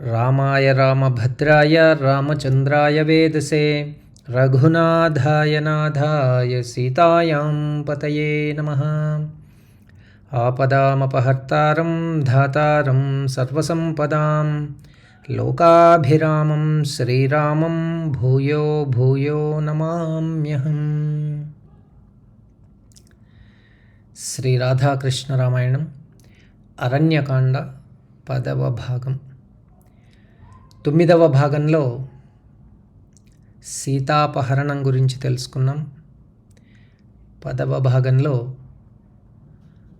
రామాయ రామభద్రాయ రామచంద్రాయ వేదసే రఘునాథాయ నాథాయ సీతాయాం పతయే నమ. ఆపదామపహర్తారం ధాతారం సర్వసంపదాం లోకాభిరామం శ్రీరామం భూయో భూయో నమామ్యహం. శ్రీ రాధాకృష్ణ రామాయణం అరణ్యకాండ పదవ భాగం. తొమ్మిదవ భాగంలో సీతాపహరణం గురించి తెలుసుకున్నాం. పదవ భాగంలో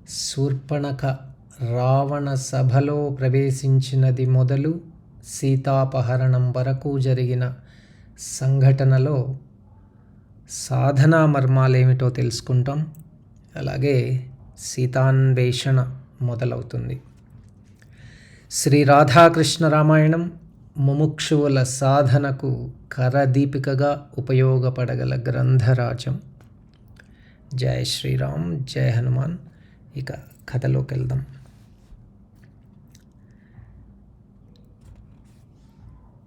శూర్పణక రావణ సభలో ప్రవేశించినది మొదలు సీతాపహరణం వరకు జరిగిన సంఘటనలో సాధనా మర్మాలేమిటో తెలుసుకుంటాం. అలాగే సీతాన్వేషణ మొదలవుతుంది. శ్రీ రాధాకృష్ణ రామాయణం ముముక్షువుల సాధనకు కరదీపికగా ఉపయోగపడగల గ్రంథరాజం జై శ్రీరామ్ జై హనుమాన్. ఇక కథలోకి వెళ్దాం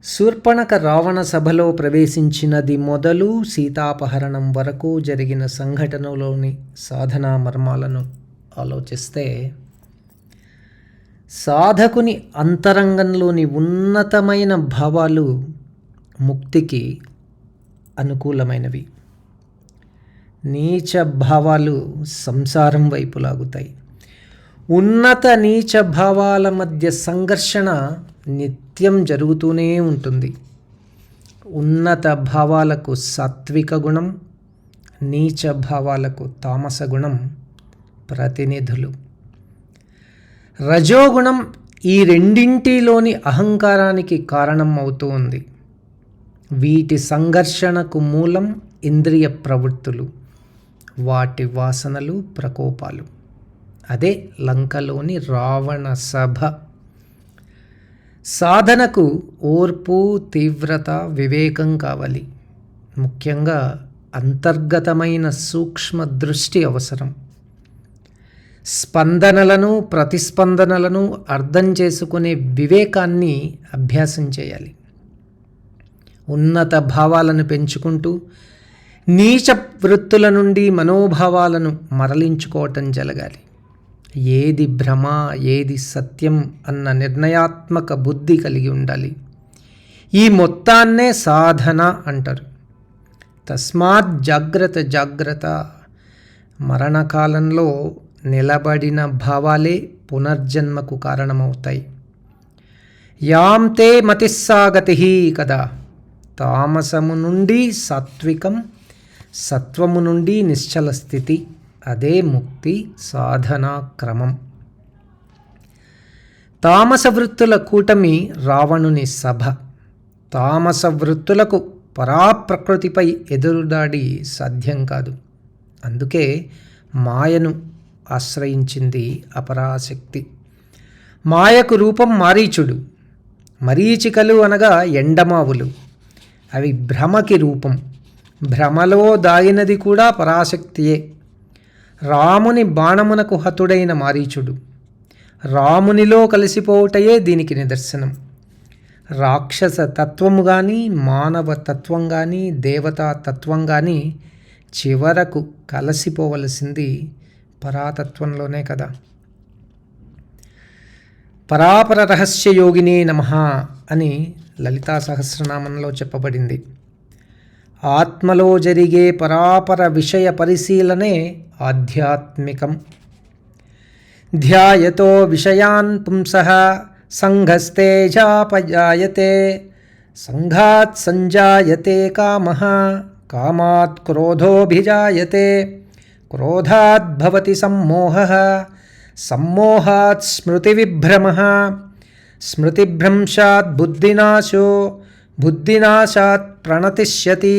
శూర్పణక రావణ సభలో ప్రవేశించినది మొదలు సీతాపహరణం వరకు జరిగిన సంఘటనలోని సాధనా మర్మాలను ఆలోచిస్తే సాధకుని అంతరంగంలోని ఉన్నతమైన భావాలు ముక్తికి అనుకూలమైనవి. నీచ భావాలు సంసారం వైపు లాగుతాయి. ఉన్నత నీచ భావాల మధ్య సంఘర్షణ నిత్యం జరుగుతూనే ఉంటుంది. ఉన్నత భావాలకు సాత్విక గుణం నీచ భావాలకు తామస గుణం ప్రతినిధులు. రజోగుణం ఈ రెండింటిలోని అహంకారానికి కారణం అవుతూ ఉంది. వీటి సంఘర్షణకు మూలం ఇంద్రియ ప్రవృత్తులు వాటి వాసనలు ప్రకోపాలు. అదే లంకలోని రావణ సభ. సాధనకు ఓర్పు తీవ్రత వివేకం కావాలి. ముఖ్యంగా అంతర్గతమైన సూక్ష్మ దృష్టి అవసరం. స్పందనలను ప్రతిస్పందనలను అర్థం చేసుకునే వివేకాన్ని అభ్యాసం చేయాలి. ఉన్నత భావాలను పెంచుకుంటూ నీచ వృత్తుల నుండి మనోభావాలను మరలించుకోవటం జరగాలి. ఏది భ్రమ ఏది సత్యం అన్న నిర్ణయాత్మక బుద్ధి కలిగి ఉండాలి. ఈ మొత్తాన్నే సాధన అంటారు. తస్మాత్ జాగ్రత్త జాగ్రత్త. మరణకాలంలో నిలబడిన భావాలే పునర్జన్మకు కారణమవుతాయి. యాం తే మతిస్సాగతి కదా. తామసము నుండి సాత్వికం సత్వము నుండి నిశ్చల స్థితి అదే ముక్తి సాధనా క్రమం. తామస వృత్తుల కూటమి రావణుని సభ. తామస వృత్తులకు పరాప్రకృతిపై ఎదురుదాడి సాధ్యం కాదు. అందుకే మాయను ఆశ్రయించింది అపరాశక్తి. మాయకు రూపం మారీచుడు మరీచికలు అనగా ఎండమావులు. అవి భ్రమకి రూపం భ్రమలో దాగినది కూడా పరాశక్తియే. రాముని బాణమునకు హతుడైన మారీచుడు రామునిలో కలిసిపోవుటయే దీనికి నిదర్శనం. రాక్షస తత్వము కానీ మానవ తత్వం కానీ దేవతా తత్వం కానీ చివరకు కలిసిపోవలసింది పరాతత్వంలోనే కదా. పరాపర రహస్య యోగినే నమ అని లలితా సహస్రనామంలో చెప్పబడింది. ఆత్మలో జరిగే పరాపర విషయ పరిశీలనే ఆధ్యాత్మికం. ధ్యాయతో విషయాన్ పుంస సంఘస్తేజాపజాయతే సంఘాత్ సంజాయతే కామ కామాత్ క్రోధోభిజాయతే క్రోధాద్భవతి సమ్మోహ సమ్మోహాత్ స్మృతివిభ్రమ స్మృతిభ్రంశాత్ బుద్ధినాశో బుద్ధినాశాత్ ప్రణతిష్యతి.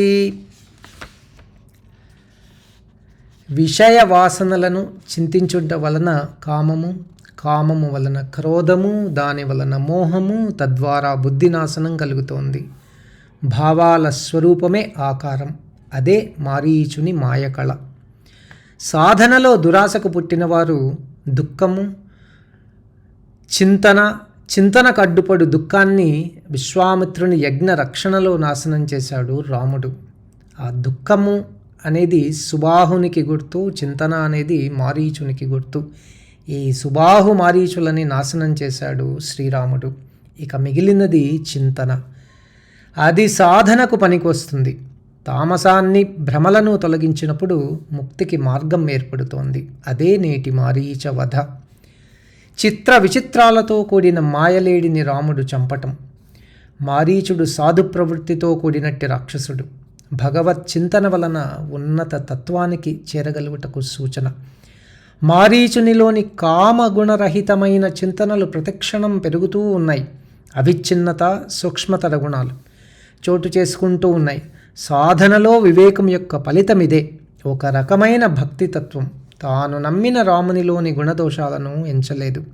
విషయ వాసనలను చింతించుట వలన కామము కామము వలన క్రోధము దాని వలన మోహము తద్వారా బుద్ధినాశనం కలుగుతోంది. భావాల స్వరూపమే ఆకారం అదే మారీచుని మాయకళ. సాధనలో దురాశకు పుట్టినవారు దుఃఖము చింతన చింతనకు అడ్డుపడు దుఃఖాన్ని విశ్వామిత్రుని యజ్ఞ రక్షణలో నాశనం చేశాడు రాముడు. ఆ దుఃఖము అనేది సుబాహునికి గుర్తు చింతన అనేది మారీచునికి గుర్తు. ఈ సుబాహు మారీచులని నాశనం చేశాడు శ్రీరాముడు. ఇక మిగిలినది చింతన. అది సాధనకు పనికొస్తుంది. తామసాన్ని భ్రమలను తొలగించినప్పుడు ముక్తికి మార్గం ఏర్పడుతోంది. అదే నేటి మారీచ వధ. చిత్ర విచిత్రాలతో కూడిన మాయలేడిని రాముడు చంపటం. మారీచుడు సాధు ప్రవృత్తితో కూడినట్టి రాక్షసుడు. భగవత్ చింతన వలన ఉన్నత తత్వానికి చేరగలుగుటకు సూచన. మారీచునిలోని కామగుణరహితమైన చింతనలు ప్రతిక్షణం పెరుగుతూ ఉన్నాయి. అవిచ్ఛిన్నత సూక్ష్మతర గుణాలు చోటు చేసుకుంటూ ఉన్నాయి. సాధనలో వివేకం యొక్క ఫలితం ఇదే ఒక రకమైన భక్తితత్వం. తాను నమ్మిన రామునిలోని గుణదోషాలను ఎంచలేదు.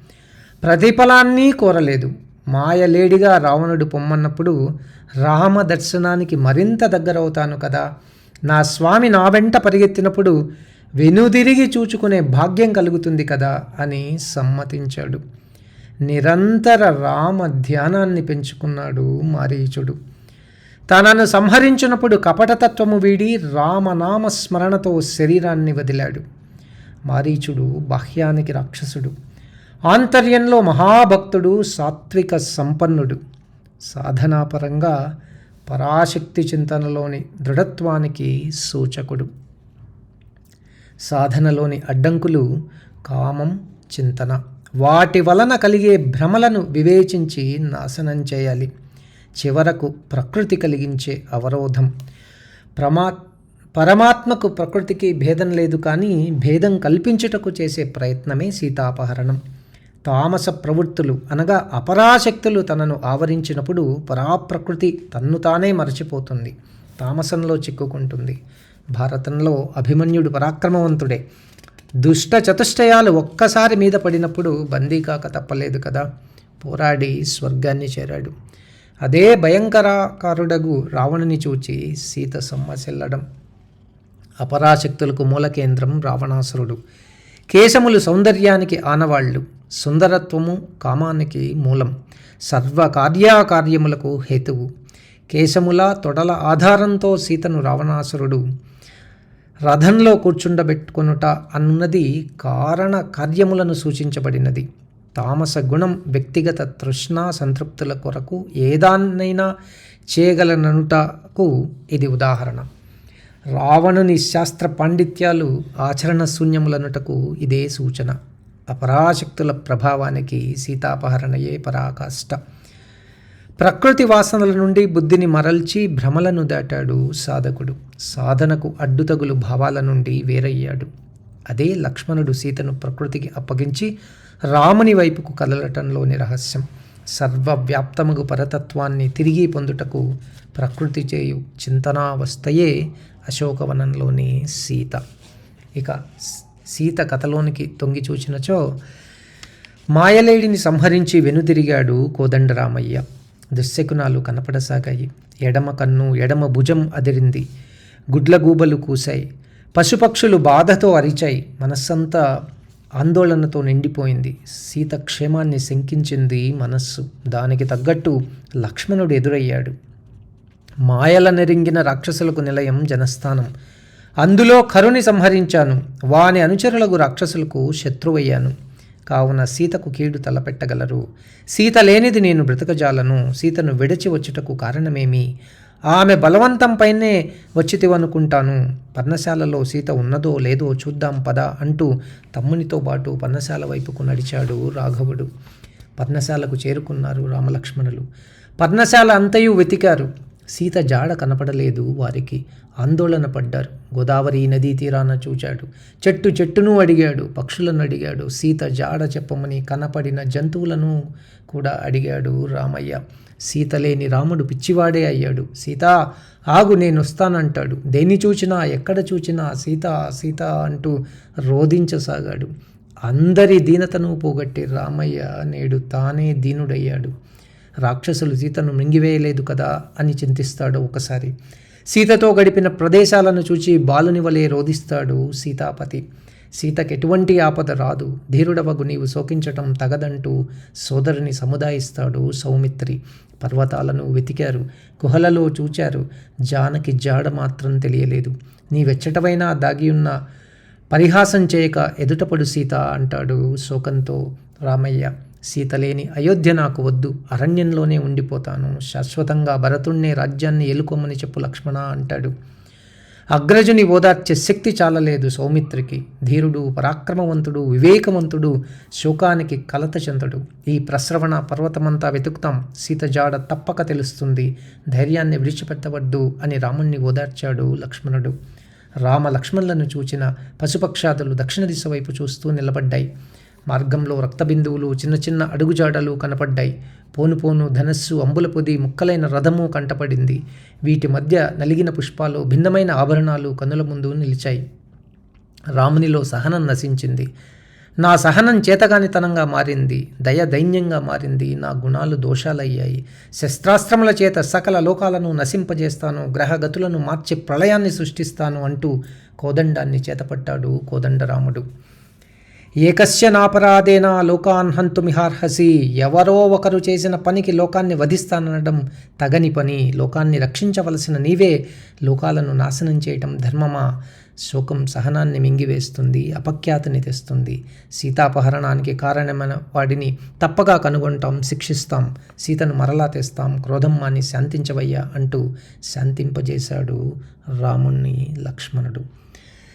ప్రతిఫలాన్ని కోరలేదు. మాయలేడిగా రావణుడు పొమ్మన్నప్పుడు రామ దర్శనానికి మరింత దగ్గరవుతాను కదా? నా స్వామి నా వెంట పరిగెత్తినప్పుడు వెనుదిరిగి చూచుకునే భాగ్యం కలుగుతుంది కదా? అని సమ్మతించాడు. నిరంతర రామ ధ్యానాన్ని పెంచుకున్నాడు మారీచుడు. తనను సంహరించినప్పుడు కపటతత్వము వీడి రామనామ స్మరణతో శరీరాన్ని వదిలాడు. మారీచుడు బాహ్యానికి రాక్షసుడు. ఆంతర్యంలో మహాభక్తుడు సాత్విక సంపన్నుడు. సాధనాపరంగా పరాశక్తి చింతనలోని దృఢత్వానికి సూచకుడు. సాధనలోని అడ్డంకులు కామం చింతన. వాటి వలన కలిగే భ్రమలను వివేచించి నాశనం చేయాలి. చివరకు ప్రకృతి కలిగించే అవరోధం. ప్రమా పరమాత్మకు ప్రకృతికి భేదం లేదు కానీ భేదం కల్పించుటకు చేసే ప్రయత్నమే సీతాపహరణం. తామస ప్రవృత్తులు అనగా అపరాశక్తులు తనను ఆవరించినప్పుడు పరాప్రకృతి తన్ను తానే మరచిపోతుంది తామసంలో చిక్కుకుంటుంది. భారతంలో అభిమన్యుడు పరాక్రమవంతుడే. దుష్ట చతుష్టయాలు ఒక్కసారి మీద పడినప్పుడు బందీ కాక తప్పలేదు కదా. పోరాడి స్వర్గాన్ని చేరాడు. అదే భయంకరాకారుడగు రావణుని చూచి సీత సమ్మసిల్లడం. అపరాశక్తులకు మూల కేంద్రం రావణాసురుడు. కేశములు సౌందర్యానికి ఆనవాళ్ళు సుందరత్వము కామానికి మూలం. సర్వ కార్యాకార్యములకు హేతువు. కేశముల తొడల ఆధారంతో సీతను రావణాసురుడు రథంలో కూర్చుండబెట్టుకొనుట అన్నది కారణ కార్యములను సూచించబడినది. తామస గుణం వ్యక్తిగత తృష్ణ సంతృప్తుల కొరకు ఏదాన్నైనా చేయగలననుటకు ఇది ఉదాహరణ. రావణుని శాస్త్ర పాండిత్యాలు ఆచరణ శూన్యములనుటకు ఇదే సూచన. అపరాశక్తుల ప్రభావానికి సీతాపహరణయే పరాకాష్ట. ప్రకృతి వాసనల నుండి బుద్ధిని మరల్చి భ్రమలను దాటాడు సాధకుడు. సాధనకు అడ్డుతగులు భావాల నుండి వేరయ్యాడు. అదే లక్ష్మణుడు సీతను ప్రకృతికి అప్పగించి రాముని వైపుకు కదలటంలోని రహస్యం. సర్వవ్యాప్తముగు పరతత్వాన్ని తిరిగి పొందుటకు ప్రకృతి చేయు చింతనావస్థయే అశోకవనంలోని సీత. ఇక సీత కథలోనికి తొంగి చూచినచో మాయలేడిని సంహరించి వెనుదిరిగాడు కోదండరామయ్య. దుశ్శకునాలు కనపడసాగాయి. ఎడమ కన్ను ఎడమ భుజం అదిరింది. గుడ్లగూబలు కూశాయి. పశుపక్షులు బాధతో అరిచాయి. మనస్సంతా ఆందోళనతో నిండిపోయింది. సీత క్షేమాన్ని శంకించింది మనస్సు. దానికి తగ్గట్టు లక్ష్మణుడు ఎదురయ్యాడు. మాయల నెరింగిన రాక్షసులకు నిలయం జనస్థానం. అందులో కరుని సంహరించాను. వాని అనుచరులకు రాక్షసులకు శత్రువయ్యాను. కావున సీతకు కీడు తలపెట్టగలరు. సీత లేనిది నేను బ్రతకజాలను. సీతను విడిచి వచ్చుటకు కారణమేమి? ఆమె బలవంతంపైనే వచ్చితివనుకుంటాను. పర్ణశాలలో సీత ఉన్నదో లేదో చూద్దాం పద అంటూ తమ్మునితో పాటు పర్ణశాల వైపుకు నడిచాడు రాఘవుడు. పర్ణశాలకు చేరుకున్నారు రామలక్ష్మణులు. పర్ణశాల అంతయు వెతికారు. సీత జాడ కనపడలేదు వారికి. ఆందోళన పడ్డారు. గోదావరి నదీ తీరాన చూచాడు. చెట్టు చెట్టును అడిగాడు. పక్షులను అడిగాడు. సీత జాడ చెప్పమని కనపడిన జంతువులను కూడా అడిగాడు రామయ్య. సీత లేని రాముడు పిచ్చివాడే అయ్యాడు. సీత ఆగు నేను వస్తానంటాడు. దేన్ని చూచినా ఎక్కడ చూచినా సీత సీత అంటూ రోధించసాగాడు. అందరి దీనతను పోగొట్టి రామయ్య నేడు తానే దీనుడయ్యాడు. రాక్షసులు సీతను మింగివేయలేదు కదా అని చింతిస్తాడు ఒకసారి. సీతతో గడిపిన ప్రదేశాలను చూచి బాలుని వలె రోధిస్తాడు సీతాపతి. సీతకి ఎటువంటి ఆపద రాదు. ధీరుడవగు నీవు శోకించటం తగదంటూ సోదరుని సముదాయిస్తాడు సౌమిత్రి. పర్వతాలను వెతికారు. గుహలలో చూచారు. జానకి జాడ మాత్రం తెలియలేదు. నీ వెచ్చటవైనా దాగియున్న పరిహాసం చేయక ఎదుటపడు సీత అంటాడు శోకంతో రామయ్య. సీతలేని అయోధ్య నాకు వద్దు అరణ్యంలోనే ఉండిపోతాను శాశ్వతంగా భరతుణ్ణే రాజ్యాన్ని ఎలుకోమని చెప్పు లక్ష్మణ అంటాడు. అగ్రజుని ఓదార్చే శక్తి చాలలేదు సౌమిత్రికి. ధీరుడు పరాక్రమవంతుడు వివేకవంతుడు శోకానికి కలత చెందడు. ఈ ప్రస్రవణ పర్వతమంతా వెతుకుతాం సీత జాడ తప్పక తెలుస్తుంది ధైర్యాన్ని విడిచిపెట్టవద్దు అని రాముణ్ణి ఓదార్చాడు లక్ష్మణుడు. రామ లక్ష్మణులను చూచిన పశుపక్షాదులు దక్షిణ దిశ వైపు చూస్తూ నిలబడ్డాయి. మార్గంలో రక్తబిందువులు చిన్న చిన్న అడుగుజాడలు కనపడ్డాయి. పోను పోను ధనస్సు అంబుల పొది ముక్కలైన రథము కంటపడింది. వీటి మధ్య నలిగిన పుష్పాలు భిన్నమైన ఆభరణాలు కనుల ముందు నిలిచాయి. రామునిలో సహనం నశించింది. నా సహనం చేతగానితనంగా మారింది. దయ దైన్యంగా మారింది. నా గుణాలు దోషాలయ్యాయి. శస్త్రాస్త్రముల చేత సకల లోకాలను నశింపజేస్తాను. గ్రహగతులను మార్చి ప్రళయాన్ని సృష్టిస్తాను అంటూ కోదండాన్ని చేతపట్టాడు కోదండరాముడు. ఏకస్య నాపరాధేన లోకాన్ హంతుమిహార్హసి. ఎవరో ఒకరు చేసిన పనికి లోకాన్ని వధిస్తాననడం తగని పని. లోకాన్ని రక్షించవలసిన నీవే లోకాలను నాశనం చేయటం ధర్మమా? శోకం సహనాన్ని మింగివేస్తుంది అపఖ్యాతిని తెస్తుంది. సీతాపహరణానికి కారణమైన వాడిని తప్పగా కనుగొంటాం శిక్షిస్తాం. సీతను మరలా తెస్తాం. క్రోధం మాని శాంతించవయ్యా అంటూ శాంతింపజేశాడు రాముణ్ణి లక్ష్మణుడు.